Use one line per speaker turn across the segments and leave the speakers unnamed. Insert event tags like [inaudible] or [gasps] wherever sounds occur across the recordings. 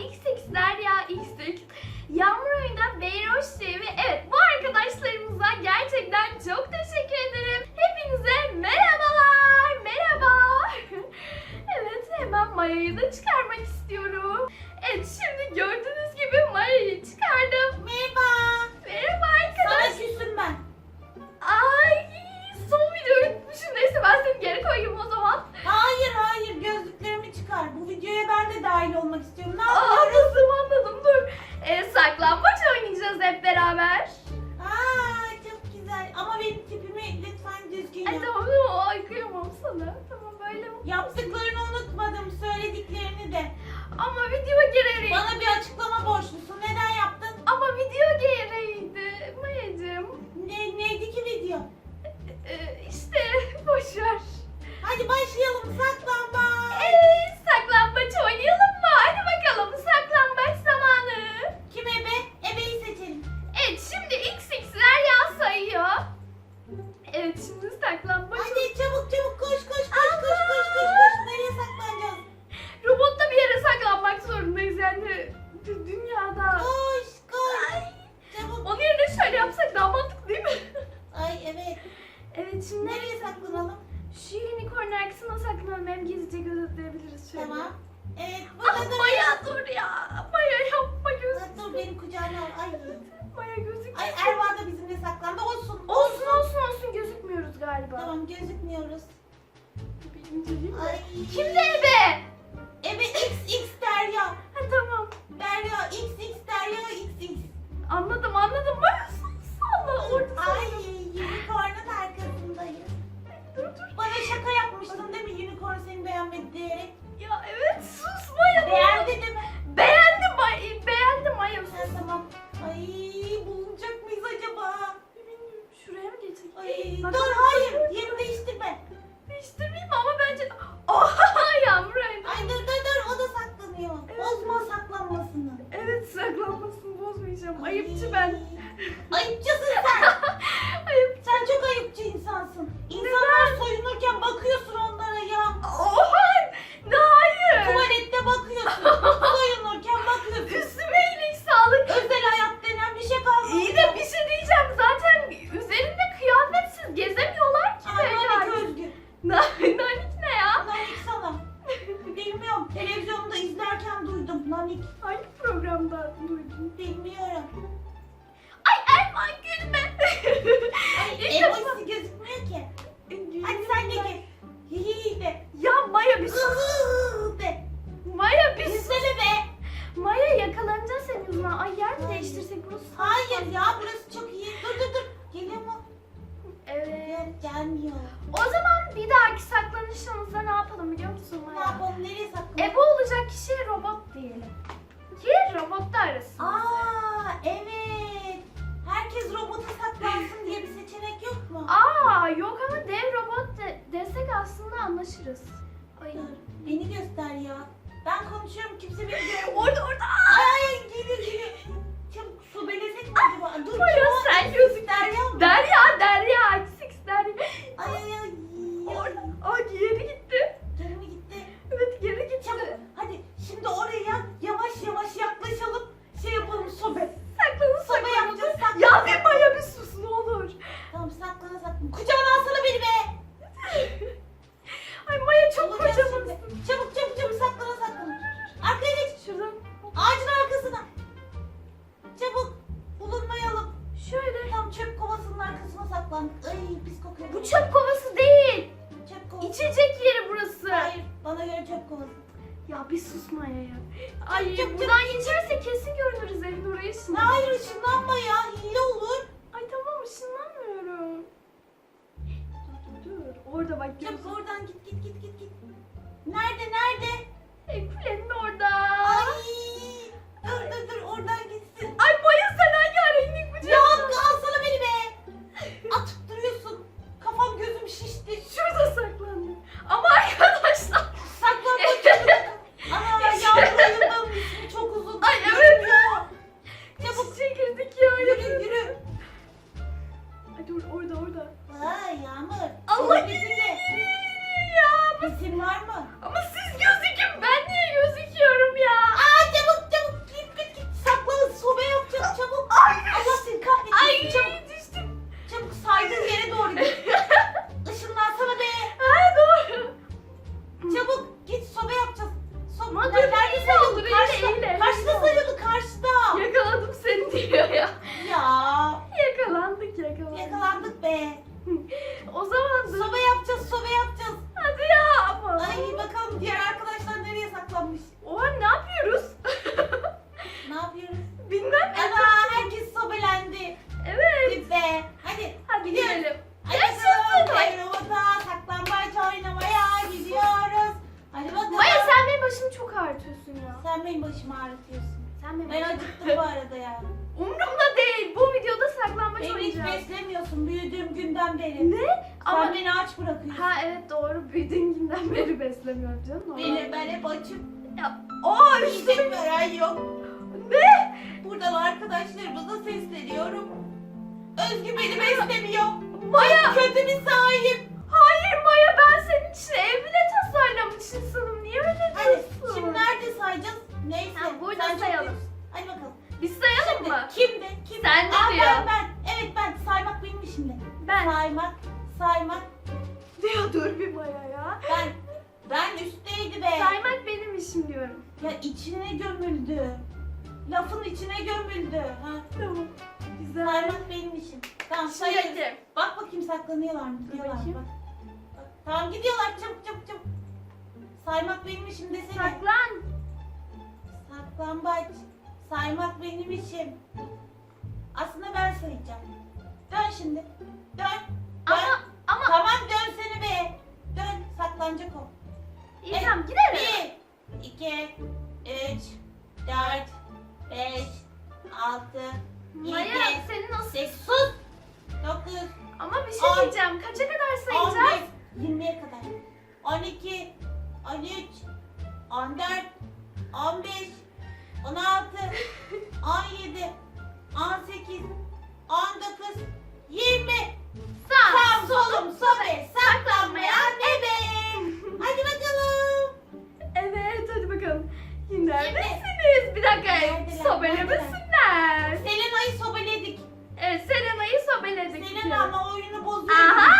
ilk
bunu saklanalım.
Hem gizlice göz şöyle.
Tamam. Evet.
Ah
da...
Maya dur ya. Maya yapma gözüküyor.
Dur benim kucağına al. Ay.
Maya gözüküyor.
Ay Erva da bizimle saklandı. Olsun.
Olsun olsun olsun gözükmüyoruz galiba.
Tamam gözükmüyoruz.
Benim dediğim
Ay.
Kimde ebe?
Ebe XX Derya.
Ha tamam.
Derya XX Derya XX.
Anladım anladım. Maya sus. Allah orada.
Ay yeni kornun arkasındayız.
Dur dur.
Bana şaka yapmıştın değil mi? Unicorn seni beğenmedi diyerek.
Ya evet.
şişti. Şu beri
beslemiyorum canım. normal.
Beni ben hep açım.
Ya, Aa
Yiyecek veren yok.
Ne?
Buradan arkadaşlarımıza sesleniyorum. Özgü beni beslemiyor.
Maya.
Kötü bir sahip.
Hayır Maya ben senin için ev bile tasarlamış insanım. Niye öyle
Hadi
diyorsun?
şimdi nerede sayacağız? Neyse.
Ha, burada
sen çok
sayalım.
biliyorsun. Hadi bakalım.
Biz sayalım
Şimdi
mı?
kimde? Kim?
Sen de
Aa,
diyor.
Ben ben. Evet ben. Saymak benim işimde.
Ben.
Saymak. Saymak.
Ya dur bir Maya ya.
Ben. Ben üstteydi be.
Saymak benim işim diyorum.
Ya içine gömüldü. Lafın içine gömüldü. Ha.
Tamam. Güzel.
Saymak benim işim. Tamam sayalım.
Şimdi.
Bak bakayım saklanıyorlar mı? Gidiyorlar
bakayım.
Bak. Bak. Tamam gidiyorlar çabuk çabuk çabuk. Saymak benim işim desene.
Saklan.
Saklambaç. Saymak benim işim. Aslında ben sayacağım. Dön şimdi. Dön. Dön.
Ama ama
Tamam dönsene be. Dön. Saklanacak o.
iyi tamam gidelim.
Bir, iki, üç, dört, beş, altı,
Maya
yedi,
senin nasıl?
sekiz, sus. Dokuz,
Ama bir şey
On.
diyeceğim. Kaça kadar sayacağız?
beş, yirmiye kadar. On iki, on üç, on dört, on beş, on altı, [laughs] on yedi, on sekiz, on dokuz, yirmi.
Sağ,
Sağ solum sobe saklanmayan
Neredesiniz? Bir dakika.
Neredeler,
Sobelemesinler.
Selena'yı sobeledik.
Evet Selena'yı sobeledik.
Selena ama oyunu bozuyor.
Aha!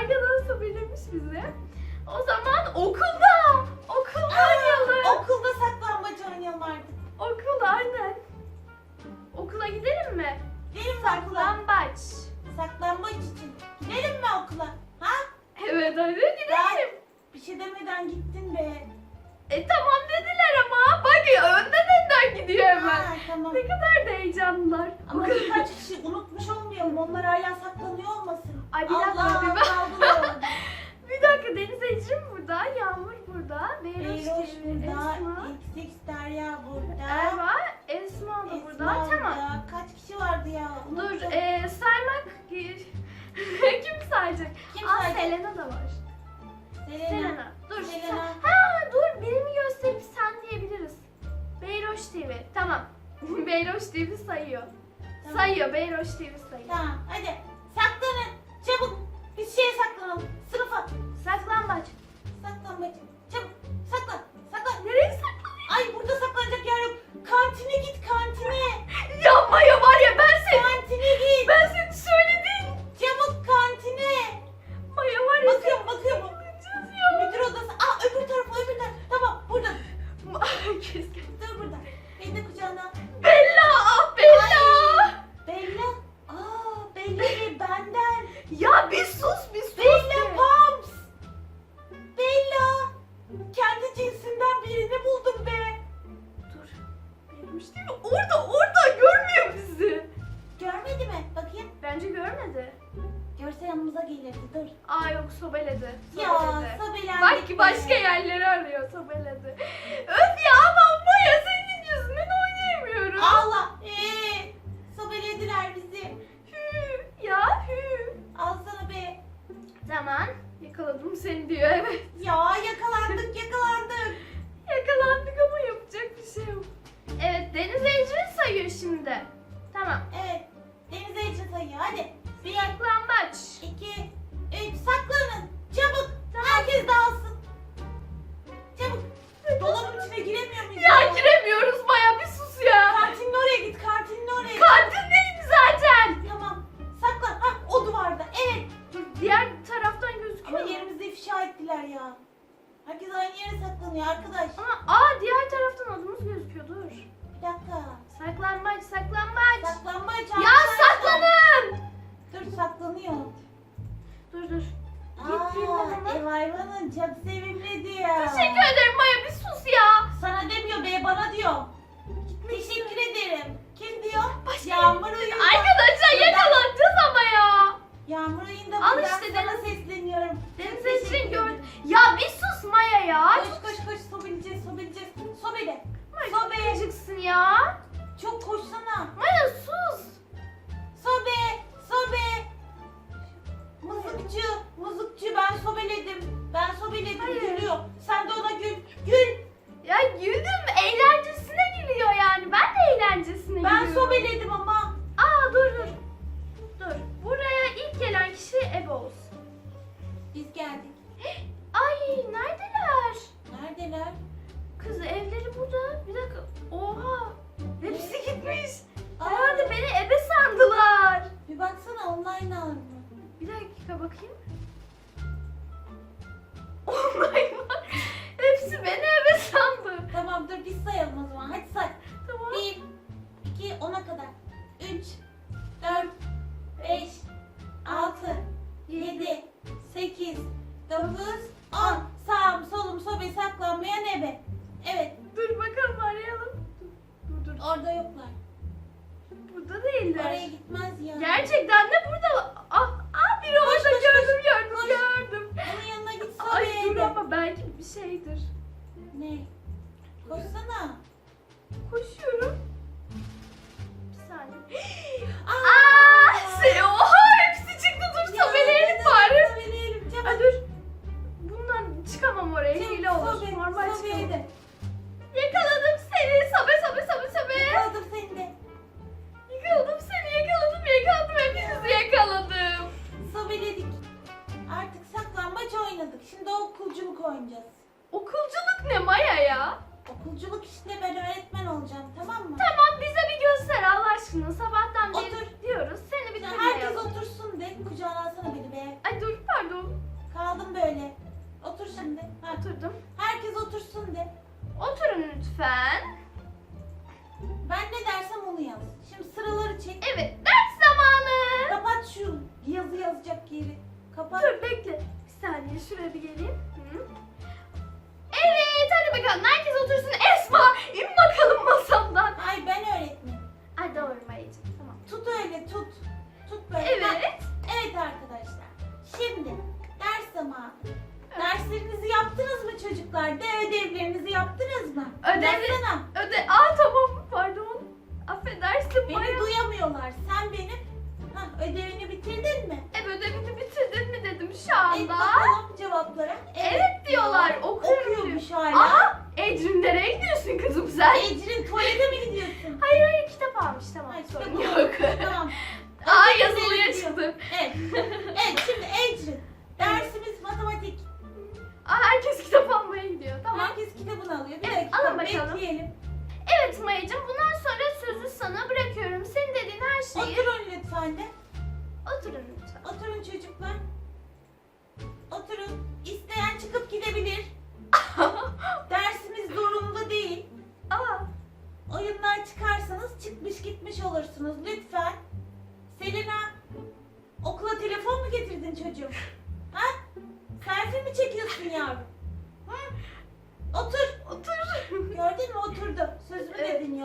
Evet
arkadaşlar belirmiş bizi. O zaman okulda. [gasps] Okulda oynayalım.
Okulda saklambaç oynayalım artık.
Okul aynen. Okula gidelim mi?
Gidelim mi okula?
Saklambaç.
Saklambaç için. Gidelim mi okula? Ha?
Evet hadi gidelim.
Bir şey demeden gittin be.
E tamam dediler ama. Bak önden önden gidiyor hemen.
Ha, tamam.
Ne kadar da heyecanlılar.
Ama birkaç kişi unutmuş olmayalım. Onlar hala saklanıyor olmasın.
Ay, bir dakika,
Allah
bir
orada. [laughs]
Bir dakika Deniz Ecrin burada, Yağmur burada, Beyroş
burada,
Esma,
XX Derya burada.
Erva, Esma da
Esma
burada. Tamam.
burada. Kaç kişi vardı ya?
Dur,
Unuttum.
e, saymak... [laughs] Kim sayacak?
Kim
Aa,
sayacak?
Selena da var.
Selena.
Selena. Dur.
Selena.
Ha Beyroş TV. Tamam. [laughs] Beyroş TV sayıyor.
Tamam.
Sayıyor. Beyroş TV sayıyor.
Tamam hadi saklanın. Çabuk. Bir şeye saklanalım. Sınıfa.
Saklambaç.
Saklan bacım. Çabuk. Saklan. Saklan.
Nereye saklanıyor?
Ay burada saklanacak yer yok. Kantine git kantine. [laughs]
Ya Maya var ya ben seni...
Kantine git.
Ben seni
Tamam.
Yakaladım seni diyor evet.
Ya yakalandık yakalandık. [laughs]
Yakalandık ama yapacak bir şey yok. Evet Deniz Ecrin sayıyor şimdi. Tamam.
Evet. Denize için sayıyor. Hadi. Bir,
Saklambaç.
iki, üç. Saklanın. kazanıyor arkadaş.
Ama aa diğer taraftan adımız gözüküyor dur.
Bir dakika.
Saklanmaç
7, 8, 9, 10. Sağım, solum, sobe saklanmayan ebe. Evet.
Dur bakalım arayalım. Dur dur.
Orada yoklar.
Burada değiller.
Oraya gitmez ya.
Gerçekten de burada. Ah, ah biri orada gördüm gördüm
koş.
gördüm.
Onun yanına git sobe
Ay dur ama belki bir şeydir.
Ne? Koşsana.
Koşuyorum. Bir saniye. [gasps]
Aa,
Aa, Seo. [laughs]
Sobe, sobe.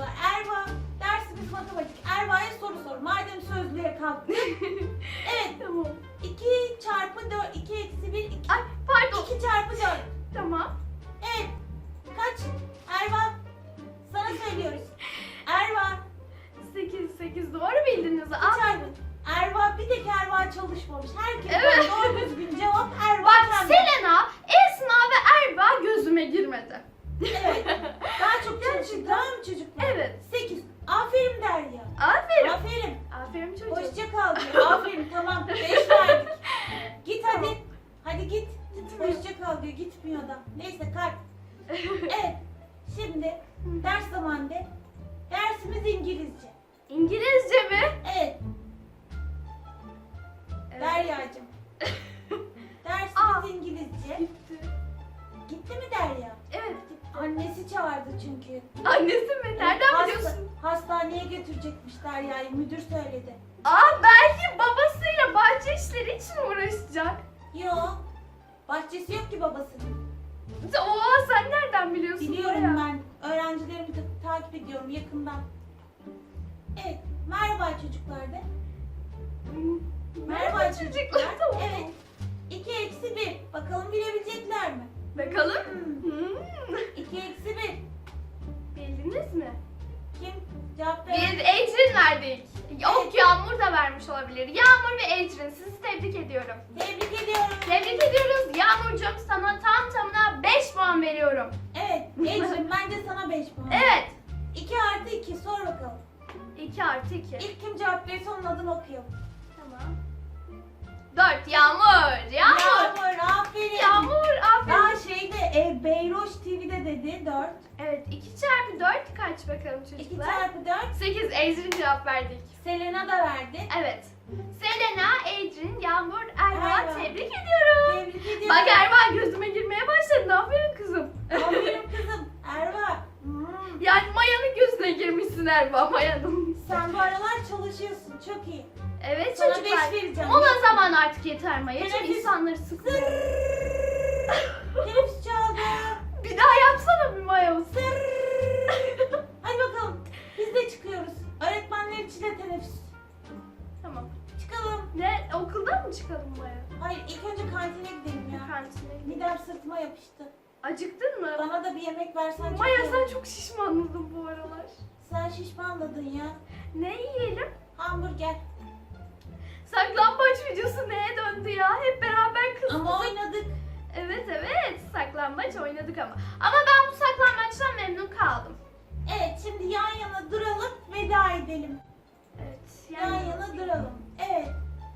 bana Erva dersimiz matematik. Erva'ya soru sor. Madem sözlüğe kalktı. [laughs] evet.
Tamam.
2 çarpı 4, 2 eksi 1, 2.
Ay pardon.
2 çarpı 4.
Tamam.
Evet. Kaç? Erva sana söylüyoruz. Erva.
8, 8 doğru bildiniz. 2
çarpı. Erva bir tek Erva çalışmamış. Herkes
evet.
doğru düzgün cevap Erva.
Bak Selena, Esma ve Erva gözüme girmedi.
Evet. Daha çok çocuk. Daha mı çocuk?
Evet.
Sekiz. Aferin Derya.
Aferin.
Aferin.
Aferin çocuk.
Hoşça kal diyor. Aferin tamam. Beş verdik. Git hadi. Hadi git. Hoşça kal diyor. Gitmiyor adam. Neyse kalk. [laughs] Evet. Şimdi ders zamanında dersimiz İngilizce.
İngilizce mi?
Evet.
Evet.
Derya'cığım çünkü.
Annesi mi? Nereden
Hasta-
biliyorsun?
Hastaneye götürecekmişler yani müdür söyledi.
Aa belki babasıyla bahçe işleri için uğraşacak.
Yo. Bahçesi yok ki babasının.
Oha sen nereden biliyorsun?
Biliyorum
Maya?
ben. Öğrencilerimi de takip ediyorum yakından. Evet. Merhaba çocuklar de.
Hmm,
Merhaba çocuklar.
Tamam.
Evet. 2 eksi 1. Bakalım bilebilecekler mi?
Bakalım.
Hmm. 2 eksi 1.
Bildiniz mi?
Kim? Cevap
Biz
veren.
Ecrin verdik. Yok Yağmur da vermiş olabilir. Yağmur ve Ecrin sizi tebrik ediyorum.
Tebrik ediyorum.
Tebrik ediyoruz. Yağmurcuğum sana tam tamına 5 puan veriyorum.
Evet. Ecrin ben de sana 5 puan.
Evet.
2 artı 2 sor bakalım.
2 artı 2.
İlk kim cevap verirse onun adını okuyalım.
Tamam. 4 Yağmur. Yağmur.
Yağmur aferin.
Yağmur aferin.
Daha e, Beyroş TV'de dedi 4.
Evet 2 çarpı 4 kaç bakalım
2
çocuklar?
çarpı 4.
8 Ecrin cevap verdik.
Selena da verdi.
Evet. Selena, Ecrin, Yağmur, Erva
Erva.
tebrik ediyorum.
Tebrik ediyorum.
Bak Erva gözüme girmeye başladı. Aferin kızım.
Aferin kızım. Erva. hmm,
Yani Maya'nın gözüne girmişsin Erva Maya'nın.
Sen bu aralar çalışıyorsun. Çok iyi.
Evet
Sana
çocuklar.
beş vereceğim.
Ona zaman artık yeter Maya. Çünkü
Teneffüs-
insanları sıkıyor.
Teneffüs.
Bir daha yapsana bir olsun.
Hadi bakalım. Biz de çıkıyoruz. Öğretmenler için de teneffüs.
tamam.
Çıkalım.
Ne? Okuldan mı çıkalım Maya?
Hayır ilk önce kantine gidelim ya.
Kantine. gidelim.
Midem sırtıma yapıştı.
Acıktın mı?
Bana da bir yemek versen çok
Maya
iyi olur.
sen çok şişmanladın bu aralar.
Sen şişmanladın ya.
Ne yiyelim?
Hamburger.
Saklambaç videosu neye döndü ya? Hep beraber kız.
Ama oynadık.
Evet evet saklambaç oynadık ama. Ama ben bu saklambaçtan memnun kaldım.
Evet şimdi yan yana duralım veda edelim.
Evet
Yan
yani.
yana duralım. Evet.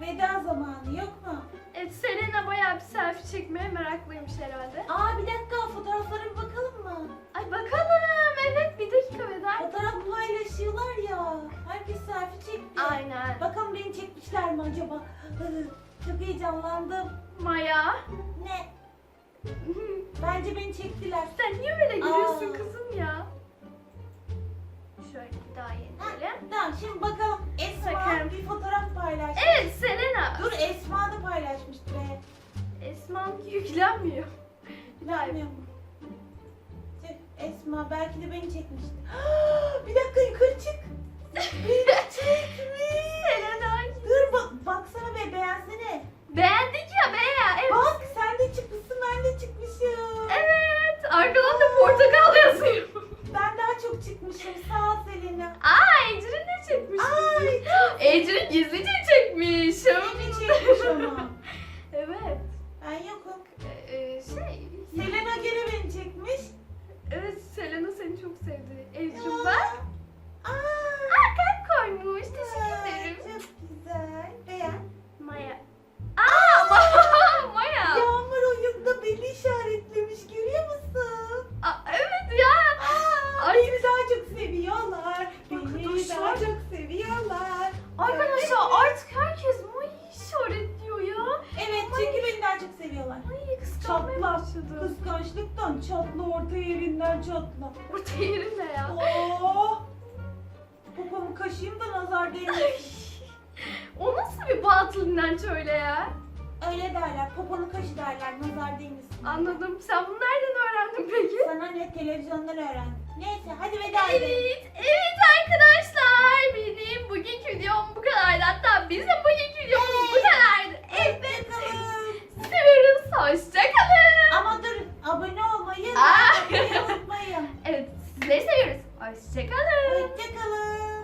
Veda zamanı yok mu?
Evet Selena bayağı bir selfie çekmeye meraklıymış herhalde.
Aa bir dakika fotoğraflara bir bakalım mı?
Ay bakalım. Evet bir dakika Veda.
Fotoğraf paylaşıyorlar ya. Herkes selfie çekti.
Aynen.
Bakalım beni çekmişler mi acaba? [laughs] Çok heyecanlandım.
Maya.
Ne? Bence beni çektiler.
Sen niye böyle gülüyorsun
Aa.
kızım ya? Şöyle bir daha
Ha,
yenilelim.
tamam şimdi bakalım Esma
Bakalım.
bir fotoğraf paylaşmış.
Evet Selena.
Dur Esma da paylaşmıştı be.
Esma'nın yüklenmiyor.
Bilmiyor mu? Tüh, Esma belki de beni çekmişti. [gasps] bir dakika yukarı çık. Beni [laughs] çekmiş.
Selena.
Dur bak, baksana be beğensene.
Beğendik ya be ya. Evet.
Bak sen de çıkmışsın ben de çıkmışım.
Evet. Arkadan da portakal yazıyor.
Çatla.
başladı.
Kıskançlıktan çatla orta yerinden çatla.
Orta yerinde ya.
Oh! Popomu kaşıyım da nazar değmesin.
o nasıl bir batıl inanç öyle ya?
Öyle derler. Poponu kaşı derler. Nazar değmesin.
Anladım. Sen bunu nereden öğrendin peki?
Sana ne televizyondan öğrendim. Neyse hadi veda edelim.
Evet, evet arkadaşlar. Benim bugünkü videom bu kadardı. Hatta bizim bugünkü videomuz bu kadardı. Evet.
Hoşçakalın.
Seviyoruz. Hoşçakalın.
Ama dur abone olmayı,
Aa.
like atmayı unutmayın. [laughs]
Evet sizleri seviyoruz. Hoşçakalın.
Hoşçakalın.